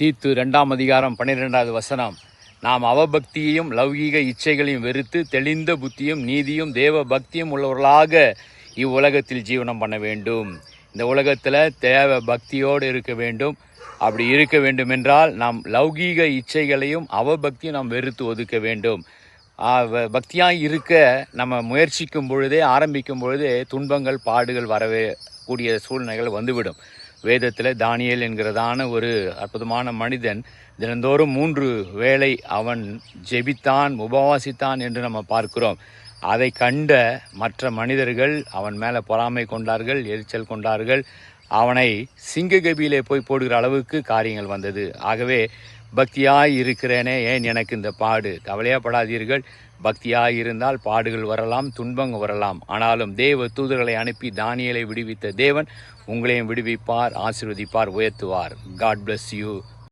தீத்து ரெண்டாம் அதிகாரம் பன்னிரெண்டாவது வசனம். நாம் அவபக்தியையும் லௌகீக இச்சைகளையும் வெறுத்து தெளிந்த புத்தியும் நீதியும் தேவ பக்தியும் உள்ளவர்களாக இவ்வுலகத்தில் ஜீவனம் பண்ண வேண்டும். இந்த உலகத்தில் தேவ பக்தியோடு இருக்க வேண்டும். அப்படி இருக்க வேண்டும் என்றால் நாம் லௌகீக இச்சைகளையும் அவபக்தியும் நாம் வெறுத்து ஒதுக்க வேண்டும். பக்தியாக இருக்க நம்ம முயற்சிக்கும் பொழுதே ஆரம்பிக்கும் பொழுதே துன்பங்கள் பாடுகள் வரவே கூடிய சூழ்நிலைகள் வந்துவிடும். வேதத்தில் தானியல் என்கிறதான ஒரு அற்புதமான மனிதன் தினந்தோறும் மூன்று வேளை அவன் ஜெபித்தான் உபவாசித்தான் என்று நம்ம பார்க்கிறோம். அதை கண்ட மற்ற மனிதர்கள் அவன் மேலே பொறாமை கொண்டார்கள் எரிச்சல் கொண்டார்கள். அவனை சிங்ககபியிலே போய் போடுகிற அளவுக்கு காரியங்கள் வந்தது. ஆகவே பக்தியாய் இருக்கிறேனே ஏன் எனக்கு இந்த பாடு? கவலையப்படாதீர்கள். பக்தியாய் இருந்தால் பாடுகள் வரலாம் துன்பங்கள் வரலாம். ஆனாலும் தேவ தூதர்களை அனுப்பி தானியலை விடுவித்த தேவன் உங்களையும் விடுவிப்பார் ஆசிர்வதிப்பார் உயர்த்துவார். God bless you